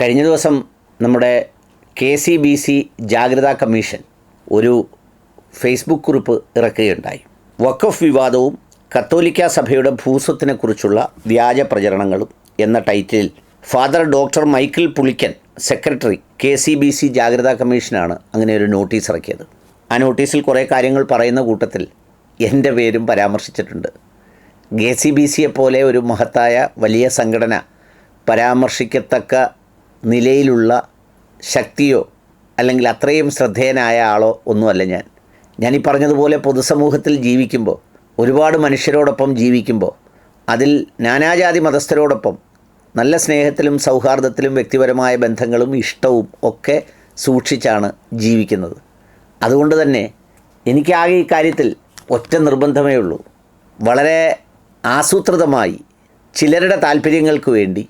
കഴിഞ്ഞ ദിവസം നമ്മുടെ കെ സി ബി സി ജാഗ്രതാ കമ്മീഷൻ ഒരു ഫേസ്ബുക്ക് കുറിപ്പ് ഇറക്കുകയുണ്ടായി. വഖഫ് വിവാദവും കത്തോലിക്ക സഭയുടെ ഭൂസ്വത്തിനെക്കുറിച്ചുള്ള വ്യാജ പ്രചരണങ്ങളും എന്ന ടൈറ്റിലിൽ father doctor Michael Pulickan secretary K C B C ജാഗ്രതാ കമ്മീഷനാണ് അങ്ങനെ ഒരു നോട്ടീസ് ഇറക്കിയത്. ആ നോട്ടീസിൽ കുറേ കാര്യങ്ങൾ പറയുന്ന കൂട്ടത്തിൽ എന്റെ പേരും പരാമർശിച്ചിട്ടുണ്ട്. കെ സി ബി സിയെ പോലെ ഒരു മഹത്തായ വലിയ സംഘടന പരാമർശിക്കത്തക്ക നിലയിലുള്ള ശക്തിയോ അല്ലെങ്കിൽ അത്രയും ശ്രദ്ധേയനായ ആളോ ഒന്നുമല്ല ഞാൻ. ഞാൻ ഈ പറഞ്ഞതുപോലെ പൊതുസമൂഹത്തിൽ ജീവിക്കുമ്പോൾ ഒരുപാട് മനുഷ്യരോടൊപ്പം ജീവിക്കുമ്പോൾ അതിൽ നാനാജാതി മതസ്ഥരോടൊപ്പം നല്ല സ്നേഹത്തിലും സൗഹാർദ്ദത്തിലും വ്യക്തിപരമായ ബന്ധങ്ങളും ഇഷ്ടവും ഒക്കെ സൂക്ഷിച്ചാണ് ജീവിക്കുന്നത്. അതുകൊണ്ട് തന്നെ എനിക്കാകെ ഈ കാര്യത്തിൽ ഒറ്റ നിർബന്ധമേ ഉള്ളൂ. വളരെ ആസൂത്രിതമായി ചിലരുടെ താല്പര്യങ്ങൾക്ക് വേണ്ടി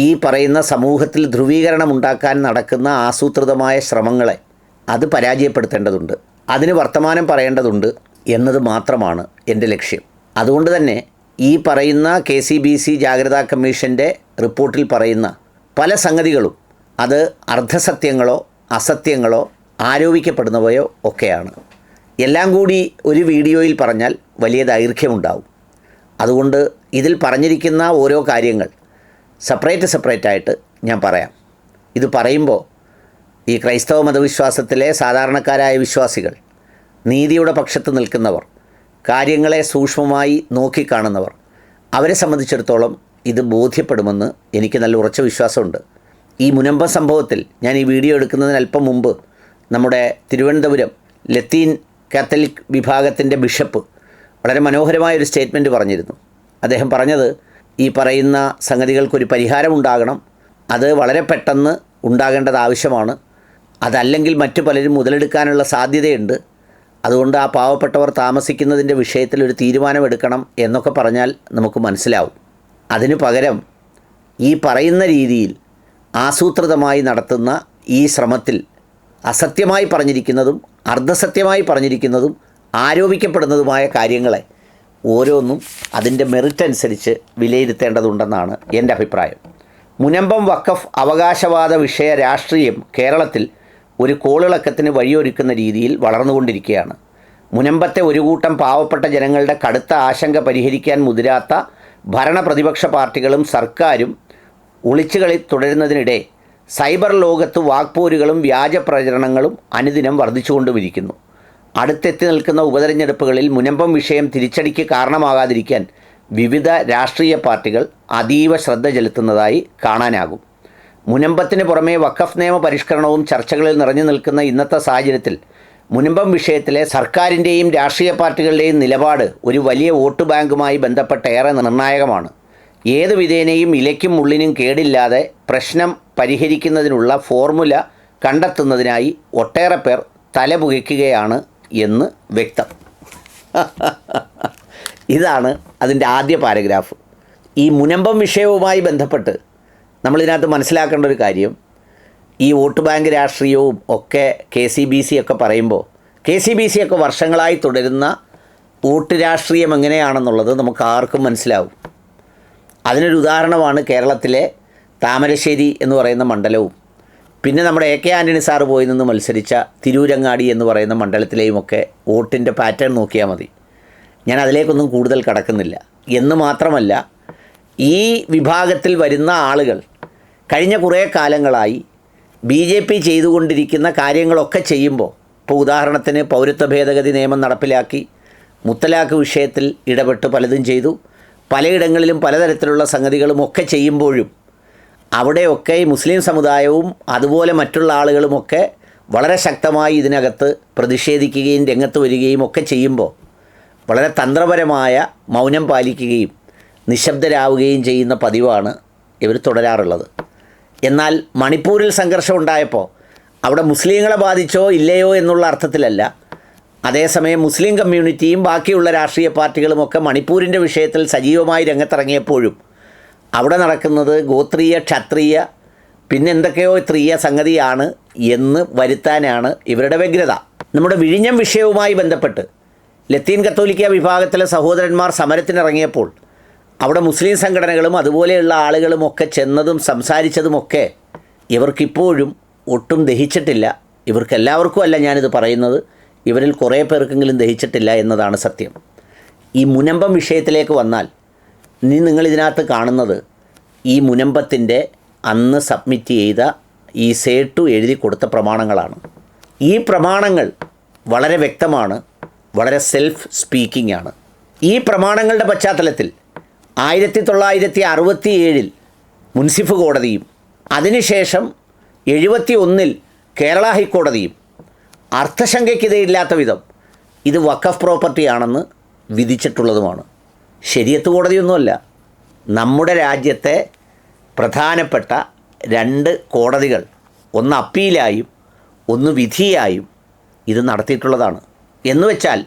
ഈ പറയുന്ന സമൂഹത്തിൽ ധ്രുവീകരണം ഉണ്ടാക്കാൻ നടക്കുന്ന ആസൂത്രിതമായ ശ്രമങ്ങളെ അത് പരാജയപ്പെടുത്തേണ്ടതുണ്ട്. അതിന് വർത്തമാനം പറയേണ്ടതുണ്ട് എന്നത് മാത്രമാണ് എന്റെ ലക്ഷ്യം. അതുകൊണ്ട് തന്നെ ഈ പറയുന്ന കെ സി ബി സി ജാഗ്രതാ കമ്മീഷന്റെ റിപ്പോർട്ടിൽ പറയുന്ന പല സംഗതികളും അത് അർദ്ധസത്യങ്ങളോ അസത്യങ്ങളോ ആരോപിക്കപ്പെടുന്നവയോ ഒക്കെയാണ്. എല്ലാം കൂടി ഒരു വീഡിയോയിൽ പറഞ്ഞാൽ വലിയ ദൈർഘ്യമുണ്ടാവും. അതുകൊണ്ട് ഇതിൽ പറഞ്ഞിരിക്കുന്ന ഓരോ കാര്യങ്ങൾ സെപ്പറേറ്റ് സെപ്പറേറ്റ് ആയിട്ട് ഞാൻ പറയാം. ഇത് പറയുമ്പോൾ ഈ ക്രൈസ്തവ മതവിശ്വാസത്തിലെ സാധാരണക്കാരായ വിശ്വാസികൾ നീതിയുടെ പക്ഷത്ത് നിൽക്കുന്നവർ കാര്യങ്ങളെ സൂക്ഷ്മമായി നോക്കിക്കാണുന്നവർ അവരെ സംബന്ധിച്ചിടത്തോളം ഇത് ബോധ്യപ്പെടുമെന്ന് എനിക്ക് നല്ല ഉറച്ച വിശ്വാസമുണ്ട്. ഈ മുനമ്പ സംഭവത്തിൽ ഞാൻ ഈ വീഡിയോ എടുക്കുന്നതിന് അല്പം മുമ്പ് നമ്മുടെ തിരുവനന്തപുരം ലത്തീൻ കാത്തലിക് വിഭാഗത്തിന്റെ ബിഷപ്പ് വളരെ മനോഹരമായ ഒരു സ്റ്റേറ്റ്മെന്റ് പറഞ്ഞിരുന്നു. അദ്ദേഹം പറഞ്ഞത് ഈ പറയുന്ന സംഗതികൾക്കൊരു പരിഹാരമുണ്ടാകണം. അത് വളരെ പെട്ടെന്ന് ഉണ്ടാകേണ്ടത് ആവശ്യമാണ്. അതല്ലെങ്കിൽ മറ്റു പലരും മുതലെടുക്കാനുള്ള സാധ്യതയുണ്ട്. അതുകൊണ്ട് ആ പാവപ്പെട്ടവർ താമസിക്കുന്നതിന്റെ വിഷയത്തിൽ ഒരു തീരുമാനമെടുക്കണം എന്നൊക്കെ പറഞ്ഞാൽ നമുക്ക് മനസ്സിലാവും. അതിനു പകരം ഈ പറയുന്ന രീതിയിൽ ആസൂത്രിതമായി നടത്തുന്ന ഈ ശ്രമത്തിൽ അസത്യമായി പറഞ്ഞിരിക്കുന്നതും അർദ്ധസത്യമായി പറഞ്ഞിരിക്കുന്നതും ആരോപിക്കപ്പെടുന്നതുമായ കാര്യങ്ങളെ ഓരോന്നും അതിന്റെ മെറിറ്റ് അനുസരിച്ച് വിലയിരുത്തേണ്ടതുണ്ടെന്നാണ് എന്റെ അഭിപ്രായം. മുനമ്പം വഖഫ് അവകാശവാദ വിഷയ രാഷ്ട്രീയം കേരളത്തിൽ ഒരു കോളിളക്കത്തിന് വഴിയൊരുക്കുന്ന രീതിയിൽ വളർന്നുകൊണ്ടിരിക്കുകയാണ്. മുനമ്പത്തെ ഒരു കൂട്ടം പാവപ്പെട്ട ജനങ്ങളുടെ കടുത്ത ആശങ്ക പരിഹരിക്കാൻ മുതിരാത്ത ഭരണ പ്രതിപക്ഷ പാർട്ടികളും സർക്കാരും ഒളിച്ചുകളി തുടരുന്നതിനിടെ സൈബർ ലോകത്ത് വാക്പോരുകളും വ്യാജ പ്രചരണങ്ങളും അനുദിനം വർദ്ധിച്ചുകൊണ്ടുമിരിക്കുന്നു. അടുത്തെത്തി നിൽക്കുന്ന ഉപതെരഞ്ഞെടുപ്പുകളിൽ മുനമ്പം വിഷയം തിരിച്ചടിക്ക് കാരണമാകാതിരിക്കാൻ വിവിധ രാഷ്ട്രീയ പാർട്ടികൾ അതീവ ശ്രദ്ധ ചെലുത്തുന്നതായി കാണാനാകും. മുനമ്പത്തിന് പുറമെ വഖഫ് നിയമ പരിഷ്കരണവും ചർച്ചകളിൽ നിറഞ്ഞു നിൽക്കുന്ന ഇന്നത്തെ സാഹചര്യത്തിൽ മുനമ്പം വിഷയത്തിലെ സർക്കാരിന്റെയും രാഷ്ട്രീയ പാർട്ടികളുടെയും നിലപാട് ഒരു വലിയ വോട്ട് ബാങ്കുമായി ബന്ധപ്പെട്ട് ഏറെ നിർണായകമാണ്. ഏത് വിധേനയും ഇലയ്ക്കും ഉള്ളിനും കേടില്ലാതെ പ്രശ്നം പരിഹരിക്കുന്നതിനുള്ള ഫോർമുല കണ്ടെത്തുന്നതിനായി ഒട്ടേറെ പേർ തലപുകയ്ക്കുകയാണ് എന്ന് വ്യക്തം. ഇതാണ് അതിന്റെ ആദ്യ പാരഗ്രാഫ്. ഈ മുനമ്പം വിഷയവുമായി ബന്ധപ്പെട്ട് നമ്മളിതിനകത്ത് മനസ്സിലാക്കേണ്ട ഒരു കാര്യം. ഈ വോട്ട് ബാങ്ക് രാഷ്ട്രീയവും ഒക്കെ കെ സി ബി സി ഒക്കെ പറയുമ്പോൾ കെ സി ബി സി ഒക്കെ വർഷങ്ങളായി തുടരുന്ന വോട്ട് രാഷ്ട്രീയം എങ്ങനെയാണെന്നുള്ളത് നമുക്ക് ആർക്കും മനസ്സിലാവും. അതിനൊരു ഉദാഹരണമാണ് കേരളത്തിലെ താമരശ്ശേരി എന്ന് പറയുന്ന മണ്ഡലവും. പിന്നെ നമ്മുടെ എ കെ ആന്റണി സാറ് പോയി നിന്ന് മത്സരിച്ച തിരൂരങ്ങാടി എന്ന് പറയുന്ന മണ്ഡലത്തിലെയുമൊക്കെ വോട്ടിന്റെ പാറ്റേൺ നോക്കിയാൽ മതി. ഞാൻ അതിലേക്കൊന്നും കൂടുതൽ കടക്കുന്നില്ല. എന്ന് മാത്രമല്ല ഈ വിഭാഗത്തിൽ വരുന്ന ആളുകൾ കഴിഞ്ഞ കുറേ കാലങ്ങളായി ബി ജെ പി ചെയ്തുകൊണ്ടിരിക്കുന്ന കാര്യങ്ങളൊക്കെ ചെയ്യുമ്പോൾ ഇപ്പോൾ ഉദാഹരണത്തിന് പൗരത്വ ഭേദഗതി നിയമം നടപ്പിലാക്കി മുത്തലാഖ് വിഷയത്തിൽ ഇടപെട്ട് പലതും ചെയ്തു പലയിടങ്ങളിലും പലതരത്തിലുള്ള സംഗതികളും ഒക്കെ ചെയ്യുമ്പോഴും അവിടെയൊക്കെ ഈ മുസ്ലിം സമുദായവും അതുപോലെ മറ്റുള്ള ആളുകളുമൊക്കെ വളരെ ശക്തമായി ഇതിനകത്ത് പ്രതിഷേധിക്കുകയും രംഗത്ത് വരികയും ഒക്കെ ചെയ്യുമ്പോൾ വളരെ തന്ത്രപരമായ മൗനം പാലിക്കുകയും നിശബ്ദരാവുകയും ചെയ്യുന്ന പതിവാണ് ഇവർ തുടരാറുള്ളത്. എന്നാൽ മണിപ്പൂരിൽ സംഘർഷം ഉണ്ടായപ്പോൾ അവിടെ മുസ്ലിങ്ങളെ ബാധിച്ചോ ഇല്ലയോ എന്നുള്ള അർത്ഥത്തിലല്ല. അതേസമയം മുസ്ലിം കമ്മ്യൂണിറ്റിയും ബാക്കിയുള്ള രാഷ്ട്രീയ പാർട്ടികളുമൊക്കെ മണിപ്പൂരിന്റെ വിഷയത്തിൽ സജീവമായി രംഗത്തിറങ്ങിയപ്പോഴും അവിടെ നടക്കുന്നത് ഗോത്രീയ ക്ഷത്രിയ പിന്നെ എന്തൊക്കെയോ ത്രീയ സംഗതിയാണ് എന്ന് വരുത്താനാണ് ഇവരുടെ വ്യഗ്രത. നമ്മുടെ വിഴിഞ്ഞം വിഷയവുമായി ബന്ധപ്പെട്ട് ലത്തീൻ കത്തോലിക്ക വിഭാഗത്തിലെ സഹോദരന്മാർ സമരത്തിനിറങ്ങിയപ്പോൾ അവിടെ മുസ്ലിം സംഘടനകളും അതുപോലെയുള്ള ആളുകളും ഒക്കെ ചെന്നതും സംസാരിച്ചതുമൊക്കെ ഇവർക്കിപ്പോഴും ഒട്ടും ദഹിച്ചിട്ടില്ല. ഇവർക്കെല്ലാവർക്കും അല്ല ഞാനിത് പറയുന്നത്. ഇവരിൽ കുറേ പേർക്കെങ്കിലും ദഹിച്ചിട്ടില്ല എന്നതാണ് സത്യം. ഈ മുനമ്പം വിഷയത്തിലേക്ക് വന്നാൽ ഇനി നിങ്ങളിതിനകത്ത് കാണുന്നത് ഈ മുനമ്പത്തിന്റെ അന്ന് സബ്മിറ്റ് ചെയ്ത ഈ സേട്ടു എഴുതി കൊടുത്ത പ്രമാണങ്ങളാണ്. ഈ പ്രമാണങ്ങൾ വളരെ വ്യക്തമാണ് വളരെ സെൽഫ് സ്പീക്കിംഗ് ആണ്. ഈ പ്രമാണങ്ങളുടെ പശ്ചാത്തലത്തിൽ ആയിരത്തി തൊള്ളായിരത്തി അറുപത്തി ഏഴിൽ മുൻസിഫ് കോടതിയും അതിനുശേഷം എഴുപത്തി ഒന്നിൽ കേരള ഹൈക്കോടതിയും അർത്ഥശങ്കയ്ക്കിതയില്ലാത്ത വിധം ഇത് വക്കഫ് പ്രോപ്പർട്ടിയാണെന്ന് വിധിച്ചിട്ടുള്ളതുമാണ്. ശരിയത്ത് കോടതിയൊന്നുമല്ല. നമ്മുടെ രാജ്യത്തെ പ്രധാനപ്പെട്ട രണ്ട് കോടതികൾ ഒന്ന് അപ്പീലായും ഒന്ന് വിധിയായും ഇത് നടത്തിയിട്ടുള്ളതാണ്. എന്ന് വെച്ചാൽ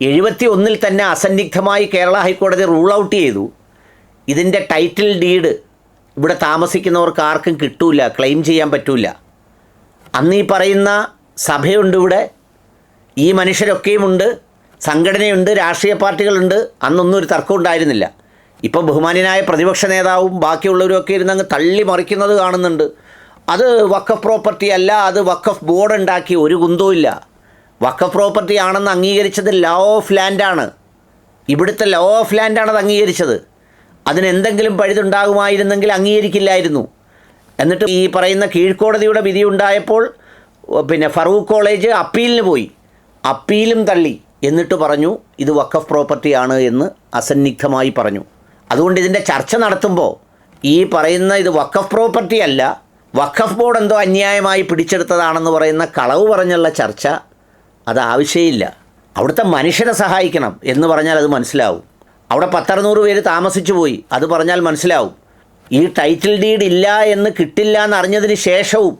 എഴുപത്തി ഒന്നിൽ തന്നെ അസന്നിഗ്ധമായി കേരള ഹൈക്കോടതി റൂൾ ഔട്ട് ചെയ്തു. ഇതിന്റെ ടൈറ്റിൽ ഡീഡ് ഇവിടെ താമസിക്കുന്നവർക്ക് ആർക്കും കിട്ടൂല ക്ലെയിം ചെയ്യാൻ പറ്റൂല. അന്ന് ഈ പറയുന്ന സഭയുണ്ട് ഇവിടെ. ഈ മനുഷ്യരൊക്കെയും ഉണ്ട് സംഘടനയുണ്ട് രാഷ്ട്രീയ പാർട്ടികളുണ്ട്. അന്നൊന്നും ഒരു തർക്കം ഉണ്ടായിരുന്നില്ല. ഇപ്പോൾ ബഹുമാന്യനായ പ്രതിപക്ഷ നേതാവും ബാക്കിയുള്ളവരൊക്കെ ഇരുന്ന് അങ്ങ് തള്ളി മറിക്കുന്നത് കാണുന്നുണ്ട്. അത് വക്കഫ് പ്രോപ്പർട്ടി അല്ല അത് വക്കഫ് ബോർഡ് ഉണ്ടാക്കി ഒരു കുന്തവും ഇല്ല. വക്കഫ് പ്രോപ്പർട്ടി ആണെന്ന് അംഗീകരിച്ചത് ലോ ഓഫ് ലാൻഡാണ് ഇവിടുത്തെ ലോ ഓഫ് ലാൻഡാണ് അത് അംഗീകരിച്ചത്. അതിനെന്തെങ്കിലും പഴുതുണ്ടാകുമായിരുന്നെങ്കിൽ അംഗീകരിക്കില്ലായിരുന്നു. എന്നിട്ട് ഈ പറയുന്ന കീഴ്ക്കോടതിയുടെ വിധി ഉണ്ടായപ്പോൾ പിന്നെ ഫറൂഖ് കോളേജ് അപ്പീലിന് പോയി. അപ്പീലും തള്ളി. എന്നിട്ട് പറഞ്ഞു ഇത് വക്കഫ് പ്രോപ്പർട്ടിയാണ് എന്ന് അസന്നിഗ്ധമായി പറഞ്ഞു. അതുകൊണ്ട് ഇതിന്റെ ചർച്ച നടത്തുമ്പോൾ ഈ പറയുന്ന ഇത് വഖഫ് പ്രോപ്പർട്ടി അല്ല വഖഫ് ബോർഡ് എന്തോ അന്യായമായി പിടിച്ചെടുത്തതാണെന്ന് പറയുന്ന കളവ് പറഞ്ഞുള്ള ചർച്ച അത് ആവശ്യമില്ല. അവിടുത്തെ മനുഷ്യരെ സഹായിക്കണം എന്ന് പറഞ്ഞാൽ അത് മനസ്സിലാവും. അവിടെ പത്തറുന്നൂറ് പേര് താമസിച്ചു പോയി അത് പറഞ്ഞാൽ മനസ്സിലാവും. ഈ ടൈറ്റിൽ ഡീഡ് ഇല്ല എന്ന് കിട്ടില്ല എന്നറിഞ്ഞതിന് ശേഷവും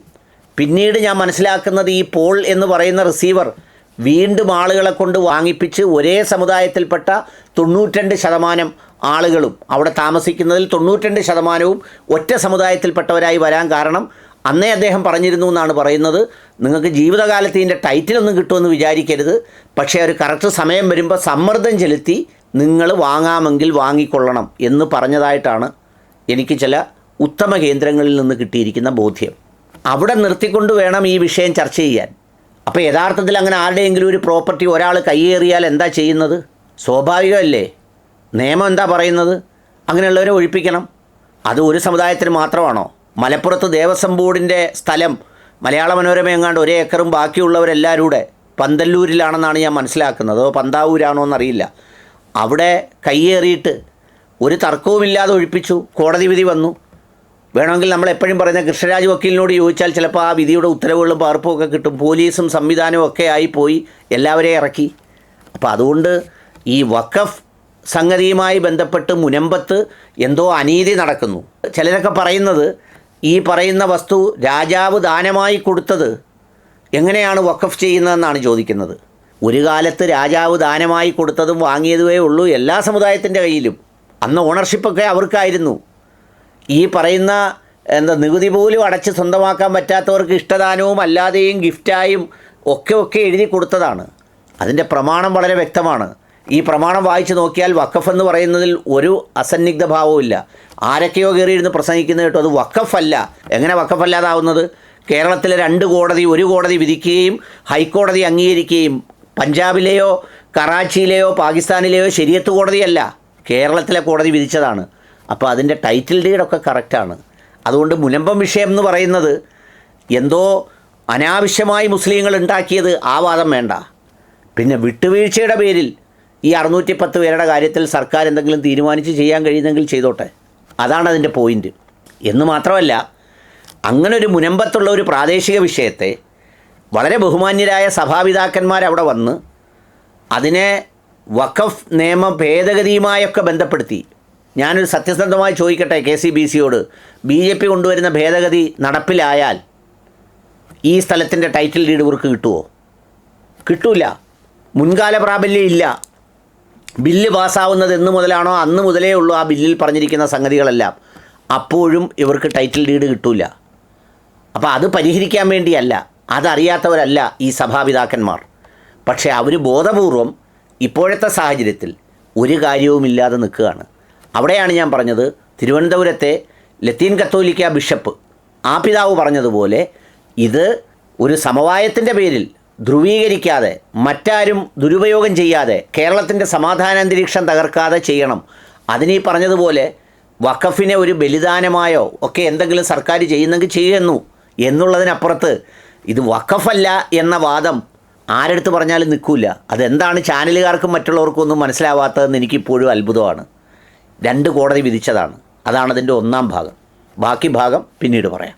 പിന്നീട് ഞാൻ മനസ്സിലാക്കുന്നത് ഈ പോൾ എന്ന് പറയുന്ന റിസീവർ വീണ്ടും ആളുകളെ കൊണ്ട് വാങ്ങിപ്പിച്ച് ഒരേ സമുദായത്തിൽപ്പെട്ട തൊണ്ണൂറ്റണ്ട് ശതമാനം ആളുകളും അവിടെ താമസിക്കുന്നതിൽ തൊണ്ണൂറ്റണ്ട് ശതമാനവും ഒറ്റ സമുദായത്തിൽപ്പെട്ടവരായി വരാൻ കാരണം അന്നേ അദ്ദേഹം പറഞ്ഞിരുന്നു എന്നാണ് പറയുന്നത്. നിങ്ങൾക്ക് ജീവിതകാലത്ത് ഇതിന്റെ ടൈറ്റിലൊന്നും കിട്ടുമെന്ന് വിചാരിക്കരുത്. പക്ഷേ ഒരു കറക്റ്റ് സമയം വരുമ്പോൾ സമ്മർദ്ദം ചെലുത്തി നിങ്ങൾ വാങ്ങാമെങ്കിൽ വാങ്ങിക്കൊള്ളണം എന്ന് പറഞ്ഞതായിട്ടാണ് എനിക്ക് ചില ഉത്തമ കേന്ദ്രങ്ങളിൽ നിന്ന് കിട്ടിയിരിക്കുന്ന ബോധ്യം. അവിടെ നിർത്തിക്കൊണ്ട് വേണം ഈ വിഷയം ചർച്ച ചെയ്യാൻ. അപ്പോൾ യഥാർത്ഥത്തിൽ അങ്ങനെ ആരുടെയെങ്കിലും ഒരു പ്രോപ്പർട്ടി ഒരാൾ കൈയേറിയാൽ എന്താ ചെയ്യുന്നത്? സ്വാഭാവികമല്ലേ? നിയമം എന്താ പറയുന്നത്? അങ്ങനെയുള്ളവരെ ഒഴിപ്പിക്കണം. അത് ഒരു സമുദായത്തിന് മാത്രമാണോ? മലപ്പുറത്ത് ദേവസ്വം ബോർഡിന്റെ സ്ഥലം മലയാള മനോരമ എങ്ങാണ്ട് ഒരേ ഏക്കറും ബാക്കിയുള്ളവരെല്ലാവരും കൂടെ പന്തല്ലൂരിലാണെന്നാണ് ഞാൻ മനസ്സിലാക്കുന്നത്. അതോ പന്താവൂരാണോ എന്നറിയില്ല. അവിടെ കയ്യേറിയിട്ട് ഒരു തർക്കവുമില്ലാതെ ഒഴിപ്പിച്ചു. കോടതി വിധി വന്നു. വേണമെങ്കിൽ നമ്മൾ എപ്പോഴും പറഞ്ഞ കൃഷ്ണരാജ് വക്കീലിനോട് ചോദിച്ചാൽ ചിലപ്പോൾ ആ വിധിയുടെ ഉത്തരവുകളും പകർപ്പും ഒക്കെ കിട്ടും. പോലീസും സംവിധാനവും ഒക്കെ ആയിപ്പോയി. പോയി എല്ലാവരെയും ഇറക്കി. അപ്പോൾ അതുകൊണ്ട് ഈ വഖഫ് സംഗതിയുമായി ബന്ധപ്പെട്ട് മുനമ്പത്ത് എന്തോ അനീതി നടക്കുന്നു. ചിലരൊക്കെ പറയുന്നത് ഈ പറയുന്ന വസ്തു രാജാവ് ദാനമായി കൊടുത്തത് എങ്ങനെയാണ് വഖഫ് ചെയ്യുന്നതെന്നാണ് ചോദിക്കുന്നത്. ഒരു കാലത്ത് രാജാവ് ദാനമായി കൊടുത്തതും വാങ്ങിയതുമേ ഉള്ളൂ എല്ലാ സമുദായത്തിന്റെ കയ്യിലും. അന്ന് ഓണർഷിപ്പൊക്കെ അവർക്കായിരുന്നു. ഈ പറയുന്ന എന്താ നികുതി പോലും അടച്ച് സ്വന്തമാക്കാൻ പറ്റാത്തവർക്ക് ഇഷ്ടദാനവും അല്ലാതെയും ഗിഫ്റ്റായും ഒക്കെ ഒക്കെ എഴുതി കൊടുത്തതാണ്. അതിന്റെ പ്രമാണം വളരെ വ്യക്തമാണ്. ഈ പ്രമാണം വായിച്ചു നോക്കിയാൽ വഖഫ് എന്ന് പറയുന്നതിൽ ഒരു അസന്നിഗ്ധ ഭാവവുമില്ല ആരൊക്കെയോ കയറിയിരുന്ന് പ്രസംഗിക്കുന്നത് കേട്ടോ അത് വഖഫല്ല. എങ്ങനെ വഖഫല്ലാതാവുന്നത്? കേരളത്തിലെ രണ്ട് കോടതി ഒരു കോടതി വിധിക്കുകയും ഹൈക്കോടതി അംഗീകരിക്കുകയും പഞ്ചാബിലെയോ കറാച്ചിയിലെയോ പാകിസ്ഥാനിലെയോ ശരിയത്ത് കോടതിയല്ല കേരളത്തിലെ കോടതി വിധിച്ചതാണ്. അപ്പോൾ അതിന്റെ ടൈറ്റിൽ ഡീഡൊക്കെ കറക്റ്റാണ് അതുകൊണ്ട് മുനമ്പം വിഷയം എന്ന് പറയുന്നത് എന്തോ അനാവശ്യമായി മുസ്ലിങ്ങൾ ഉണ്ടാക്കിയത് ആ വാദം വേണ്ട. പിന്നെ വിട്ടുവീഴ്ചയുടെ പേരിൽ ഈ അറുന്നൂറ്റി പത്ത് പേരുടെ കാര്യത്തിൽ സർക്കാർ എന്തെങ്കിലും തീരുമാനിച്ച് ചെയ്യാൻ കഴിയുന്നെങ്കിൽ ചെയ്തോട്ടെ. അതാണ് അതിന്റെ പോയിന്റ് എന്ന് മാത്രമല്ല അങ്ങനെ ഒരു മുനമ്പത്തുള്ള ഒരു പ്രാദേശിക വിഷയത്തെ വളരെ ബഹുമാന്യരായ സഭാപിതാക്കന്മാർ അവിടെ വന്ന് അതിനെ വഖഫ് നിയമ ഭേദഗതിയുമായൊക്കെ ബന്ധപ്പെടുത്തി ഞാനൊരു സത്യസന്ധമായി ചോദിക്കട്ടെ കെ സി ബി സിയോട്. ബി ജെ പി കൊണ്ടുവരുന്ന ഭേദഗതി നടപ്പിലായാൽ ഈ സ്ഥലത്തിന്റെ ടൈറ്റിൽ ഡീഡ് ഇവർക്ക് കിട്ടുമോ കിട്ടൂല. മുൻകാല പ്രാബല്യം ഇല്ല. ബില്ല് പാസ്സാവുന്നത് എന്ന് മുതലാണോ? അന്ന് മുതലേ ഉള്ളൂ ആ ബില്ലിൽ പറഞ്ഞിരിക്കുന്ന സംഗതികളെല്ലാം. അപ്പോഴും ഇവർക്ക് ടൈറ്റിൽ ഡീഡ് കിട്ടൂല. അപ്പോൾ അത് പരിഹരിക്കാൻ വേണ്ടിയല്ല. അതറിയാത്തവരല്ല ഈ സഭാപിതാക്കന്മാർ. പക്ഷേ അവർ ബോധപൂർവം ഇപ്പോഴത്തെ സാഹചര്യത്തിൽ ഒരു കാര്യവുമില്ലാതെ നിൽക്കുകയാണ്. അവിടെയാണ് ഞാൻ പറഞ്ഞത് തിരുവനന്തപുരത്തെ ലത്തീൻ കത്തോലിക്ക ബിഷപ്പ് ആ പിതാവ് പറഞ്ഞതുപോലെ ഇത് ഒരു സമവായത്തിന്റെ പേരിൽ ധ്രുവീകരിക്കാതെ മറ്റാരും ദുരുപയോഗം ചെയ്യാതെ കേരളത്തിന്റെ സമാധാനാന്തരീക്ഷം തകർക്കാതെ ചെയ്യണം. അതിനീ പറഞ്ഞതുപോലെ വഖഫിനെ ഒരു ബലിദാനമായോ ഒക്കെ എന്തെങ്കിലും സർക്കാർ ചെയ്യുന്നെങ്കിൽ ചെയ്യുന്നു എന്നുള്ളതിനപ്പുറത്ത് ഇത് വഖഫല്ല എന്ന വാദം ആരെടുത്ത് പറഞ്ഞാലും നിൽക്കില്ല അതെന്താണ് ചാനലുകാർക്കും മറ്റുള്ളവർക്കും ഒന്നും മനസ്സിലാവാത്തതെന്ന് എനിക്കിപ്പോഴും അത്ഭുതമാണ്. രണ്ട് കോടതി വിധിച്ചതാണ്. അതാണ് അതിന്റെ ഒന്നാം ഭാഗം. ബാക്കി ഭാഗം പിന്നീട് പറയാം.